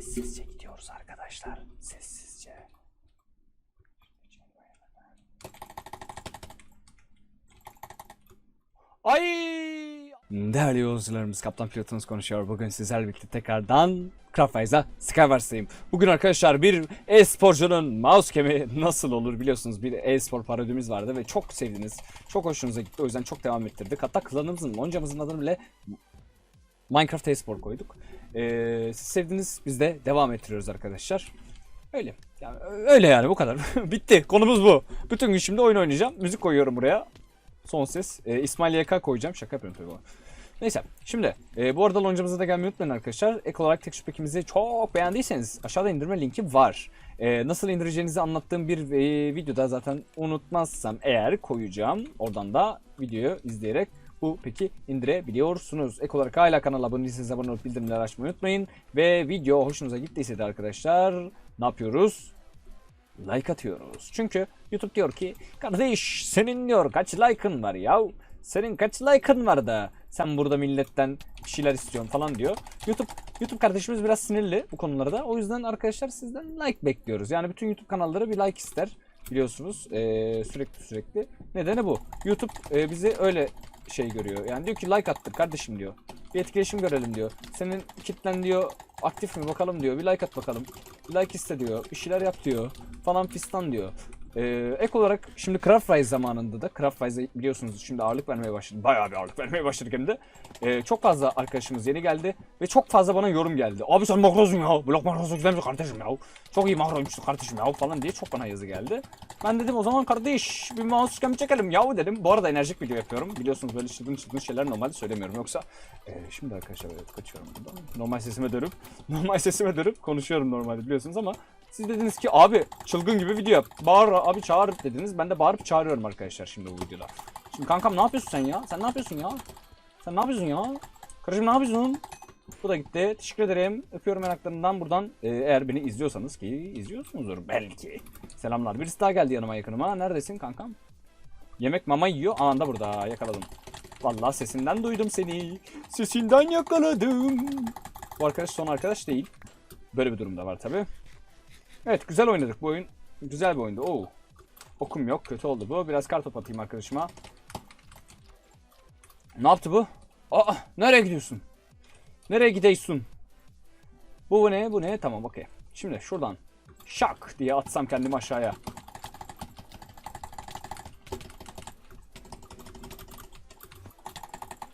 Sessizce gidiyoruz arkadaşlar. Sessizce. Ay! Değerli yolcularımız Kaptan Pilotunuz konuşuyor. Bugün sizlerle birlikte tekrardan Craftwise'da Skywars'tayım. Bugün arkadaşlar bir e-sporcunun mouse kemi nasıl olur biliyorsunuz bir e-spor parodimiz vardı ve çok sevdiniz. Çok hoşunuza gitti o yüzden çok devam ettirdik. Hatta klanımızın, loncamızın adını bile Minecraft e-spor koyduk. Ee, siz sevdiniz biz de devam ettiriyoruz arkadaşlar. Öyle. Yani öyle yani bu kadar. Bitti. Konumuz bu. Bütün gün şimdi oyun oynayacağım. Müzik koyuyorum buraya. Son ses. Ee, İsmail YK koyacağım. Şaka yapıyorum tabii. Neyse. Şimdi e, bu arada loncamıza da gelmeyi unutmayın arkadaşlar. Ek olarak tek pack'imizi çok beğendiyseniz aşağıda indirme linki var. E, nasıl indireceğinizi anlattığım bir e, videoda zaten unutmazsam eğer koyacağım. Oradan da videoyu izleyerek bu peki indirebiliyorsunuz. Ek olarak hala kanala abone değilseniz abone olup bildirimleri açmayı unutmayın. Ve video hoşunuza gittiyse de arkadaşlar ne yapıyoruz? Like atıyoruz. Çünkü YouTube diyor ki kardeş senin diyor kaç like'ın var ya? Senin kaç like'ın var da sen burada milletten bir şeyler istiyorsun falan diyor. YouTube YouTube kardeşimiz biraz sinirli bu konularda. O yüzden arkadaşlar sizden like bekliyoruz. Yani bütün YouTube kanalları bir like ister biliyorsunuz ee, sürekli sürekli. Nedeni bu. YouTube e, bizi öyle şey görüyor. Yani diyor ki like attır kardeşim diyor. Bir etkileşim görelim diyor. Senin kitlen diyor aktif mi bakalım diyor. Bir like at bakalım. Bir like iste diyor. Bir şeyler yap diyor. Falan fistan diyor. Ee, ek olarak şimdi Craftwise zamanında da Craftwise'e biliyorsunuz şimdi ağırlık vermeye başladı. Bayağı bir ağırlık vermeye başladık hem de. Ee, çok fazla arkadaşımız yeni geldi ve çok fazla bana yorum geldi. Abi sen makrosun ya. Blok makrosu güzelmiş kardeşim ya. Çok iyi makroymuşsun kardeşim ya falan diye çok bana yazı geldi. Ben dedim o zaman kardeş bir mouse cam çekelim yahu dedim. Bu arada enerjik video yapıyorum. Biliyorsunuz böyle çılgın çılgın şeyler normalde söylemiyorum. Yoksa e, şimdi arkadaşlar kaçıyorum buradan. Normal sesime dönüp normal sesime dönüp konuşuyorum normalde biliyorsunuz ama siz dediniz ki abi çılgın gibi video yap. Bağır abi çağır dediniz. Ben de bağırıp çağırıyorum arkadaşlar şimdi bu videoda. Şimdi kankam ne yapıyorsun sen ya? Sen ne yapıyorsun ya? Sen ne yapıyorsun ya? Karıcığım ne yapıyorsun? Bu da gitti. Teşekkür ederim. Öpüyorum yanaklarından buradan. Ee, eğer beni izliyorsanız ki izliyorsunuzdur belki. Selamlar. Birisi daha geldi yanıma yakınıma. Neredesin kankam? Yemek mama yiyor. Anında burada. Yakaladım. Vallahi sesinden duydum seni. Sesinden yakaladım. Bu arkadaş son arkadaş değil. Böyle bir durumda var tabi. Evet güzel oynadık bu oyun. Güzel bir oyundu. Oo. Okum yok. Kötü oldu bu. Biraz kartop atayım arkadaşıma. Ne yaptı bu? Aa nereye gidiyorsun? Nereye gidiyorsun? Bu ne? Bu ne? Tamam okey. Şimdi şuradan şak diye atsam kendimi aşağıya.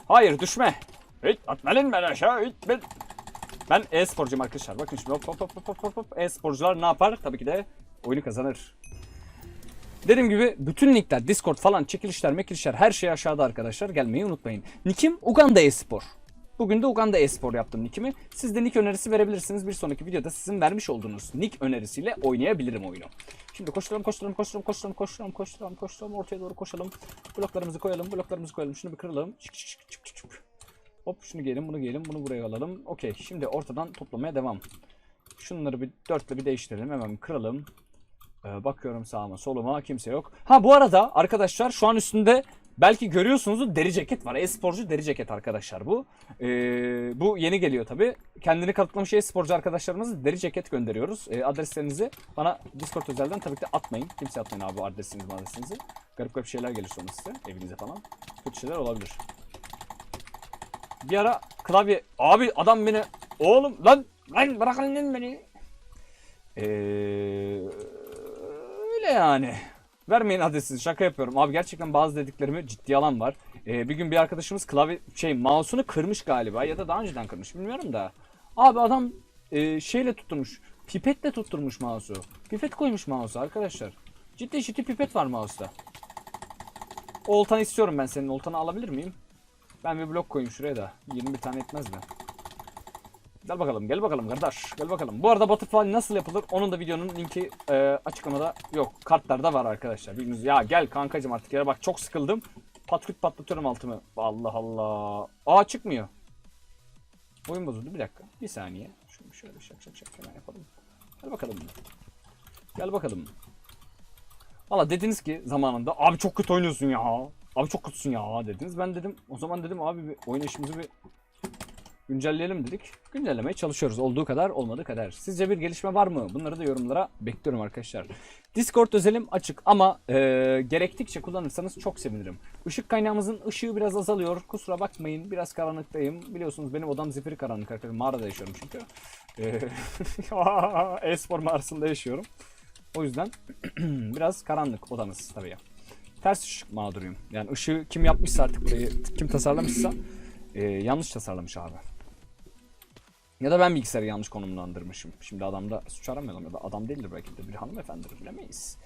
Hayır düşme. Hiç atmalın ben aşağı. Hiç ben. Ben e-sporcuyum arkadaşlar. Bakın şimdi hop hop hop hop hop hop. E-sporcular ne yapar? Tabii ki de oyunu kazanır. Dediğim gibi bütün linkler, Discord falan, çekilişler, mekilişler her şey aşağıda arkadaşlar. Gelmeyi unutmayın. Nick'im Uganda e-spor. Bugün de Uganda e-spor yaptım nickimi. Siz de nick önerisi verebilirsiniz. Bir sonraki videoda sizin vermiş olduğunuz nick önerisiyle oynayabilirim oyunu. Şimdi koşturalım, koşturalım, koşturalım, koşturalım, koşturalım, koşturalım, koşturalım. Ortaya doğru koşalım. Bloklarımızı koyalım, bloklarımızı koyalım. Şunu bir kıralım. Çık çık çık. Hop şunu giyelim, bunu giyelim, bunu buraya alalım. Okey, şimdi ortadan toplamaya devam. Şunları bir dörtle bir değiştirelim. Hemen kıralım. Ee, bakıyorum sağıma soluma kimse yok. Ha bu arada arkadaşlar şu an üstünde belki görüyorsunuz deri ceket var. E-sporcu deri ceket arkadaşlar bu. Ee, bu yeni geliyor tabi. Kendini kanıtlamış e-sporcu arkadaşlarımız deri ceket gönderiyoruz. Ee, adreslerinizi bana Discord özelden tabii ki de atmayın. Kimse atmayın abi adresinizi adresinizi. Garip garip şeyler gelir sonra size evinize falan. Kötü şeyler olabilir. Bir ara klavye... Abi adam beni... Oğlum lan... Lan bırakın lan beni. Eee... Öyle yani. Vermeyin adresinizi şaka yapıyorum. Abi gerçekten bazı dediklerimi ciddi alan var. Ee, bir gün bir arkadaşımız klavye şey mouse'unu kırmış galiba ya da daha önceden kırmış bilmiyorum da. Abi adam e, şeyle tutturmuş. Pipetle tutturmuş mouse'u. Pipet koymuş mouse'a arkadaşlar. Ciddi ciddi pipet var mouse'da. Oltanı istiyorum ben senin. Oltanı alabilir miyim? Ben bir blok koyayım şuraya da. 21 tane etmez mi? Gel bakalım, gel bakalım kardeş. Gel bakalım. Bu arada Butterfly nasıl yapılır? Onun da videonun linki e, açıklamada yok. Kartlarda var arkadaşlar. Bildiğiniz ya gel kankacım artık yere bak çok sıkıldım. Patküt patlatıyorum altımı. Allah Allah. Aa çıkmıyor. Oyun bozuldu bir dakika. Bir saniye. Şunu şöyle şak şak şak hemen yapalım. Gel bakalım. Gel bakalım. Valla dediniz ki zamanında abi çok kötü oynuyorsun ya. Abi çok kötüsün ya dediniz. Ben dedim o zaman dedim abi bir oynayışımızı bir Güncelleyelim dedik. Güncellemeye çalışıyoruz. Olduğu kadar olmadığı kadar. Sizce bir gelişme var mı? Bunları da yorumlara bekliyorum arkadaşlar. Discord özelim açık ama e, gerektikçe kullanırsanız çok sevinirim. Işık kaynağımızın ışığı biraz azalıyor. Kusura bakmayın. Biraz karanlıktayım. Biliyorsunuz benim odam zifiri karanlık arkadaşlar. Mağarada yaşıyorum çünkü. E-spor mağarasında yaşıyorum. O yüzden biraz karanlık odamız tabii. Ters ışık mağduruyum. Yani ışığı kim yapmışsa artık burayı kim tasarlamışsa e, yanlış tasarlamış abi. Ya da ben bilgisayarı yanlış konumlandırmışım. Şimdi adamda suç aramayalım ya da adam değildir belki de bir hanımefendidir bilemeyiz.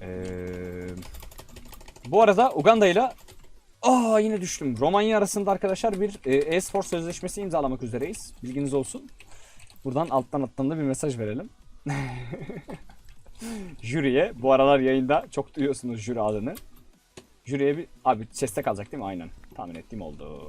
Ee, bu arada Uganda ile Aa yine düştüm. Romanya arasında arkadaşlar bir e, e-spor sözleşmesi imzalamak üzereyiz. Bilginiz olsun. Buradan alttan alttan da bir mesaj verelim. Jüriye bu aralar yayında çok duyuyorsunuz jüri adını. Jüriye bir abi chest'te kalacak değil mi? Aynen. Tahmin ettiğim oldu.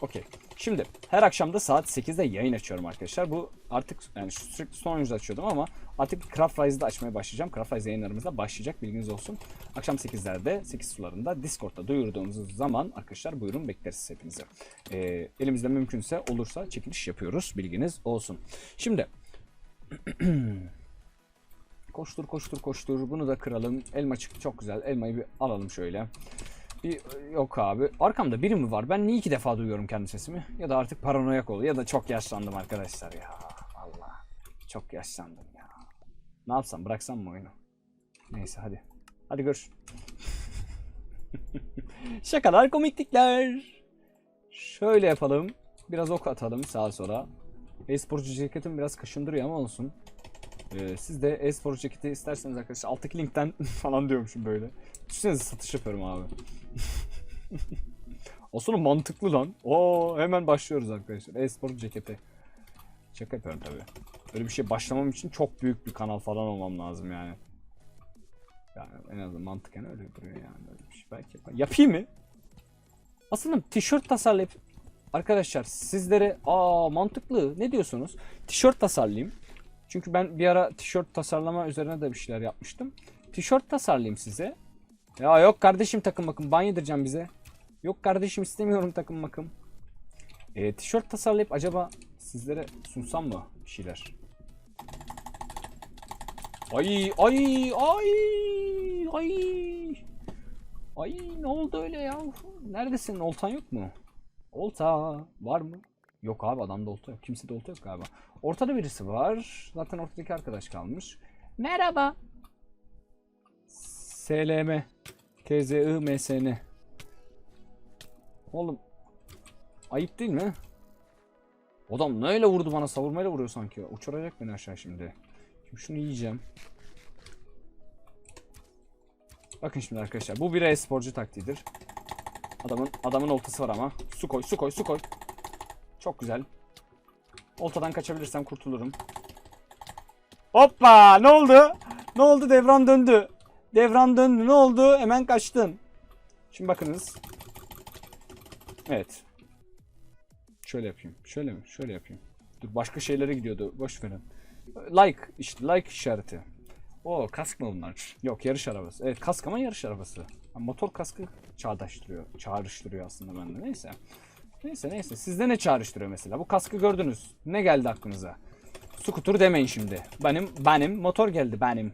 Okey. Şimdi her akşam da saat 8'de yayın açıyorum arkadaşlar. Bu artık yani sürekli son oyuncu açıyordum ama artık Craft Rise'da açmaya başlayacağım. Craft Rise yayınlarımız da başlayacak bilginiz olsun. Akşam 8'lerde 8 sularında Discord'da duyurduğumuz zaman arkadaşlar buyurun bekleriz hepinizi. Ee, elimizde mümkünse olursa çekiliş yapıyoruz bilginiz olsun. Şimdi koştur koştur koştur bunu da kıralım. Elma çıktı çok güzel. Elmayı bir alalım şöyle. Bir, yok abi. Arkamda biri mi var? Ben niye iki defa duyuyorum kendi sesimi? Ya da artık paranoyak oluyor ya da çok yaşlandım arkadaşlar ya. Allah. Çok yaşlandım ya. Ne yapsam? Bıraksam mı oyunu? Neyse hadi. Hadi gör. Şakalar komiklikler. Şöyle yapalım. Biraz ok atalım sağa sola. E-sporcu ceketim biraz kaşındırıyor ama olsun. Ee, siz de e-spor ceketi isterseniz arkadaşlar alttaki linkten falan diyormuşum böyle. Düşünsenize satış yapıyorum abi. Aslında mantıklı lan. Oo hemen başlıyoruz arkadaşlar. E-spor ceketi. Şaka yapıyorum tabii. Böyle bir şey başlamam için çok büyük bir kanal falan olmam lazım yani. Yani en azından mantıken öyle duruyor yani. Öyle bir şey belki yapayım. Yapayım mı? Aslında tişört tasarlayıp arkadaşlar sizlere aa mantıklı ne diyorsunuz? Tişört tasarlayayım. Çünkü ben bir ara tişört tasarlama üzerine de bir şeyler yapmıştım. Tişört tasarlayayım size. Ya yok kardeşim takım bakım ban yedireceğim bize. Yok kardeşim istemiyorum takım bakım. E, tişört tasarlayıp acaba sizlere sunsam mı bir şeyler? Ay ay ay ay. Ay ne oldu öyle ya? Neredesin? Oltan yok mu? Olta var mı? Yok abi adamda olta yok. Kimsede olta yok galiba. Ortada birisi var. Zaten ortadaki arkadaş kalmış. Merhaba. SLM TZI MSN Oğlum ayıp değil mi? Adam neyle vurdu bana savurmayla vuruyor sanki. Uçuracak beni aşağı şimdi. Şimdi şunu yiyeceğim. Bakın şimdi arkadaşlar bu bir e-sporcu taktiğidir. Adamın adamın oltası var ama. Su koy, su koy, su koy. Çok güzel. Oltadan kaçabilirsem kurtulurum. Hoppa! Ne oldu? Ne oldu? Devran döndü. Devran döndü. Ne oldu? Hemen kaçtın. Şimdi bakınız. Evet. Şöyle yapayım. Şöyle mi? Şöyle yapayım. Dur başka şeylere gidiyordu. Boş verin. Like işte like işareti. O kask mı bunlar? Yok yarış arabası. Evet kask ama yarış arabası. Motor kaskı çağdaştırıyor. Çağrıştırıyor aslında bende. Neyse. Neyse neyse. Sizde ne çağrıştırıyor mesela? Bu kaskı gördünüz. Ne geldi aklınıza? Skuter demeyin şimdi. Benim benim motor geldi benim.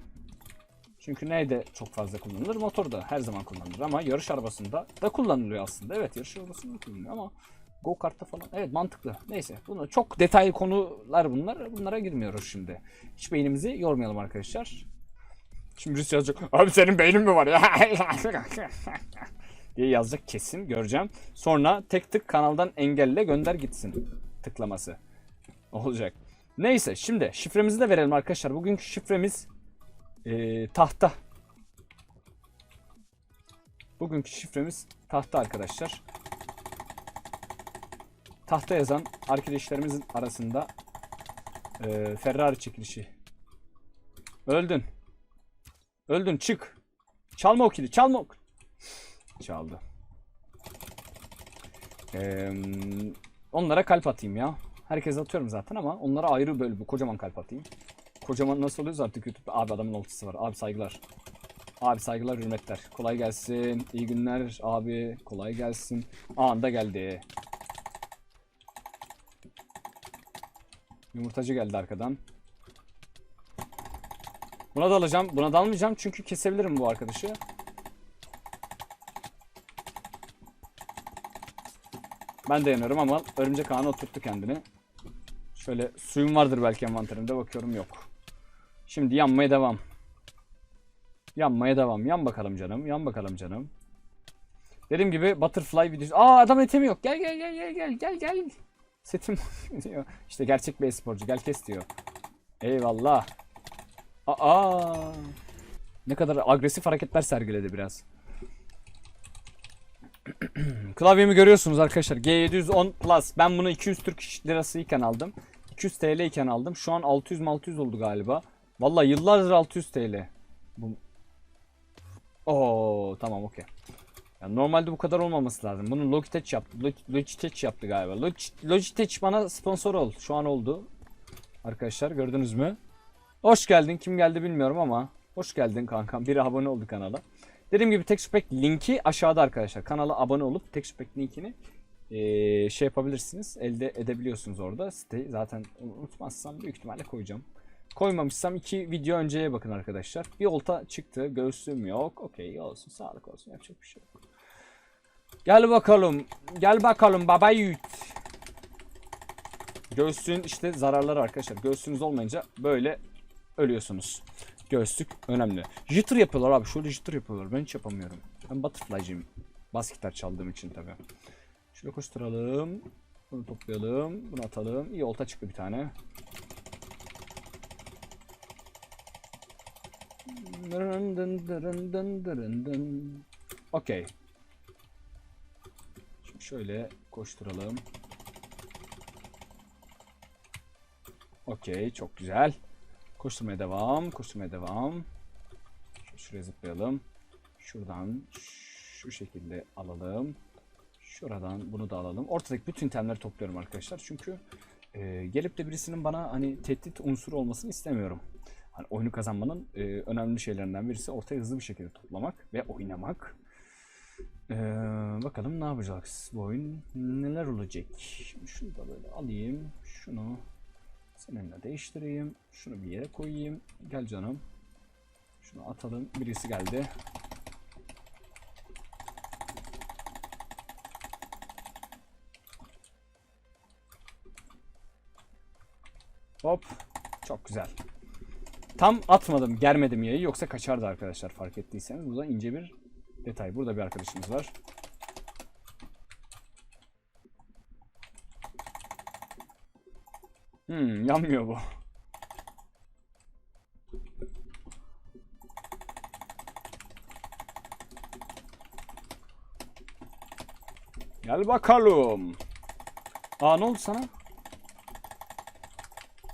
Çünkü neyde çok fazla kullanılır? Motorda her zaman kullanılır ama yarış arabasında da kullanılıyor aslında. Evet yarış arabasında kullanılıyor ama go kartta falan. Evet mantıklı. Neyse. Bunu çok detaylı konular bunlar. Bunlara girmiyoruz şimdi. Hiç beynimizi yormayalım arkadaşlar. Şimdi birisi yazacak. Abi senin beynin mi var ya? diye yazacak kesin göreceğim. Sonra tek tık kanaldan engelle gönder gitsin tıklaması olacak. Neyse şimdi şifremizi de verelim arkadaşlar. Bugünkü şifremiz eee, tahta. Bugünkü şifremiz tahta arkadaşlar. Tahta yazan arkadaşlarımızın arasında eee, Ferrari çekilişi. Öldün. Öldün çık. Çalma o kili çalma o Çaldı. Eee, onlara kalp atayım ya. Herkese atıyorum zaten ama onlara ayrı böyle bir kocaman kalp atayım. Kocaman nasıl oluyorsa artık YouTube'da abi adamın oltası var. Abi saygılar. Abi saygılar hürmetler. Kolay gelsin. İyi günler abi. Kolay gelsin. Anında geldi. Yumurtacı geldi arkadan. Buna da alacağım. Buna da almayacağım çünkü kesebilirim bu arkadaşı. Ben de yanıyorum ama örümcek ağına oturttu kendini. Şöyle suyum vardır belki envanterimde bakıyorum yok. Şimdi yanmaya devam. Yanmaya devam. Yan bakalım canım. Yan bakalım canım. Dediğim gibi butterfly videosu. Aa adam etemi yok. Gel gel gel gel gel gel gel. Setim diyor. İşte gerçek bir e-sporcu. Gel kes diyor. Eyvallah. Aa. Ne kadar agresif hareketler sergiledi biraz. Klavyemi görüyorsunuz arkadaşlar. G710 Plus. Ben bunu 200 Türk lirası iken aldım. 200 TL iken aldım. Şu an 600 600 oldu galiba. Vallahi yıllardır 600 TL. Bu Oo tamam okey. Yani normalde bu kadar olmaması lazım. Bunu Logitech yaptı. Log- Logitech yaptı galiba. Log- Logitech bana sponsor ol. Şu an oldu. Arkadaşlar gördünüz mü? Hoş geldin. Kim geldi bilmiyorum ama hoş geldin kankam. Biri abone oldu kanala. Dediğim gibi TechSpec linki aşağıda arkadaşlar. Kanala abone olup TechSpec linkini eee, şey yapabilirsiniz. Elde edebiliyorsunuz orada. Siteyi zaten unutmazsam büyük ihtimalle koyacağım. Koymamışsam iki video önceye bakın arkadaşlar. Bir olta çıktı. Göğsüm yok. Okey olsun. Sağlık olsun. Yapacak bir şey yok. Gel bakalım. Gel bakalım baba yiğit. Göğsün işte zararları arkadaşlar. Göğsünüz olmayınca böyle ölüyorsunuz. Göğüslük önemli. Jitter yapıyorlar abi. Şöyle jitter yapıyorlar. Ben hiç yapamıyorum. Ben butterfly'cıyım. Bas gitar çaldığım için tabii. Şöyle koşturalım. Bunu toplayalım. Bunu atalım. İyi olta çıktı bir tane. Okey. Şimdi şöyle koşturalım. Okey, çok güzel. Koşturmaya devam, koşturmaya devam. Şu- Şuraya zıplayalım. Şuradan şu şekilde alalım. Şuradan bunu da alalım. Ortadaki bütün itemleri topluyorum arkadaşlar. Çünkü e, gelip de birisinin bana hani tehdit unsuru olmasını istemiyorum. Hani oyunu kazanmanın e, önemli şeylerinden birisi ortaya hızlı bir şekilde toplamak ve oynamak. Ee, bakalım ne yapacağız bu oyun neler olacak. Şunu da böyle alayım. Şunu seninle değiştireyim. Şunu bir yere koyayım. Gel canım. Şunu atalım. Birisi geldi. Hop. Çok güzel. Tam atmadım, germedim yayı yoksa kaçardı arkadaşlar fark ettiyseniz. Burada ince bir detay. Burada bir arkadaşımız var. Hmm, yanmıyor bu. Gel bakalım. Aa ne oldu sana?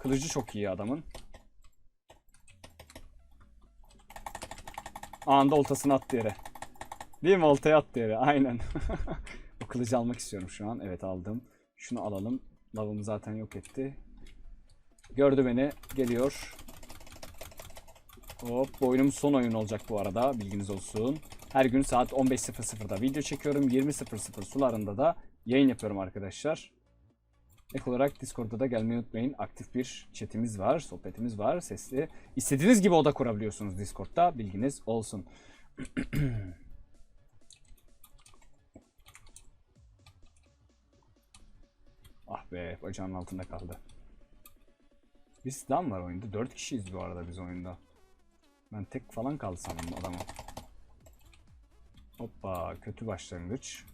Kılıcı çok iyi adamın. Anında oltasını attı yere. Değil mi? Oltaya attı yere. Aynen. o kılıcı almak istiyorum şu an. Evet aldım. Şunu alalım. Lavımı zaten yok etti. Gördü beni. Geliyor. Hop. Bu son oyun olacak bu arada. Bilginiz olsun. Her gün saat 15.00'da video çekiyorum. 20.00 sularında da yayın yapıyorum arkadaşlar. Ek olarak Discord'da da gelmeyi unutmayın. Aktif bir chatimiz var, sohbetimiz var, sesli. İstediğiniz gibi oda kurabiliyorsunuz Discord'da. Bilginiz olsun. ah be, bacağın altında kaldı. Bir silahım var oyunda. 4 kişiyiz bu arada biz oyunda. Ben tek falan kaldı sandım adamı. Hoppa, kötü başlangıç.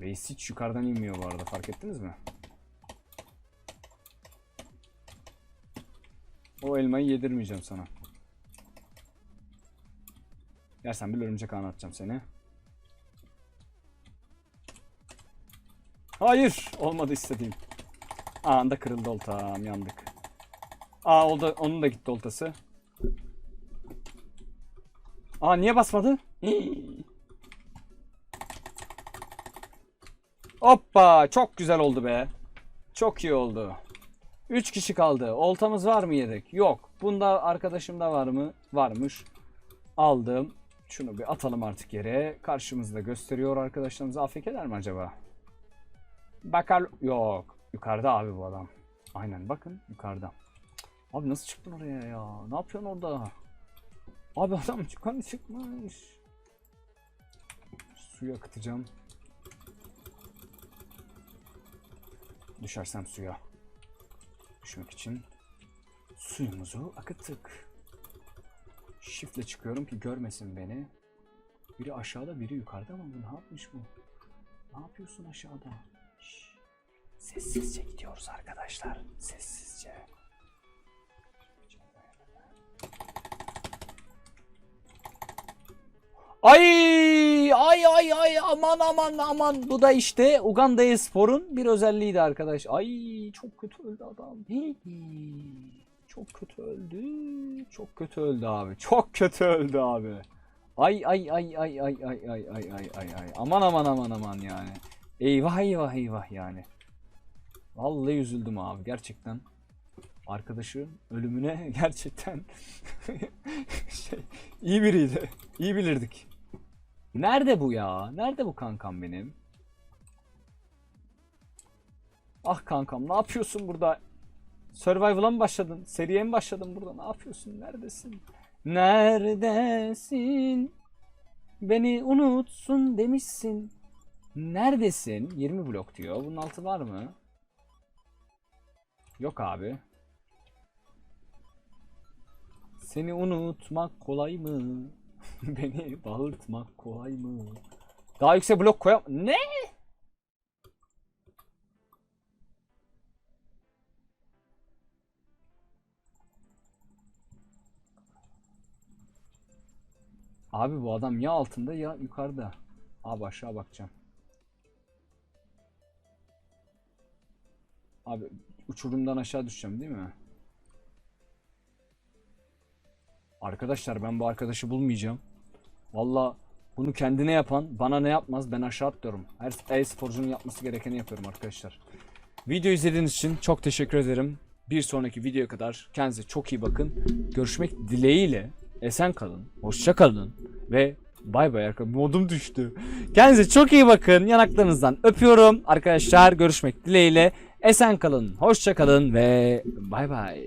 Reis hiç yukarıdan inmiyor bu arada fark ettiniz mi? O elmayı yedirmeyeceğim sana. Yersen bir örümcek ağına atacağım seni. Hayır! Olmadı istediğim. Anda kırıldı oltam yandık. Aa oldu, onun da gitti oltası. Aa niye basmadı? Hii. Hoppa çok güzel oldu be. Çok iyi oldu. 3 kişi kaldı. Oltamız var mı yedek? Yok. Bunda arkadaşımda var mı? Varmış. Aldım. Şunu bir atalım artık yere. Karşımızda gösteriyor arkadaşlarımız. AFK eder mi acaba? Bakar... Yok. Yukarıda abi bu adam. Aynen bakın yukarıda. Abi nasıl çıktın oraya ya? Ne yapıyorsun orada? Abi adam yukarı çıkmış. Suyu akıtacağım. Düşersem suya. Düşmek için suyumuzu akıttık. Shift'le çıkıyorum ki görmesin beni. Biri aşağıda biri yukarıda ama ne yapmış bu? Ne yapıyorsun aşağıda? Sessizce gidiyoruz arkadaşlar. Sessizce. Ay ay ay ay aman aman aman bu da işte Uganda Espor'un bir özelliğiydi arkadaş. Ay çok kötü öldü adam. Hii. Çok kötü öldü. Çok kötü öldü abi. Çok kötü öldü abi. Ay ay ay ay ay ay ay ay ay ay ay. Aman aman aman aman yani. Eyvah eyvah eyvah yani. Vallahi üzüldüm abi gerçekten. Arkadaşın ölümüne gerçekten şey iyi biriydi. İyi bilirdik. Nerede bu ya? Nerede bu kankam benim? Ah kankam ne yapıyorsun burada? Survival'a mı başladın? Seriye mi başladın burada? Ne yapıyorsun? Neredesin? Neredesin? Beni unutsun demişsin. Neredesin? 20 blok diyor. Bunun altı var mı? Yok abi. Seni unutmak kolay mı? Beni bağırtmak kolay mı? Daha yüksek blok koyam... Ne? Abi bu adam ya altında ya yukarıda. Abi aşağı bakacağım. Abi uçurumdan aşağı düşeceğim değil mi? Arkadaşlar ben bu arkadaşı bulmayacağım. Valla bunu kendine yapan bana ne yapmaz ben aşağı atlıyorum. Her e-sporcunun yapması gerekeni yapıyorum arkadaşlar. Video izlediğiniz için çok teşekkür ederim. Bir sonraki videoya kadar kendinize çok iyi bakın. Görüşmek dileğiyle esen kalın, hoşça kalın ve bay bay arkadaşlar. Modum düştü. Kendinize çok iyi bakın. Yanaklarınızdan öpüyorum. Arkadaşlar görüşmek dileğiyle esen kalın, hoşça kalın ve bay bay.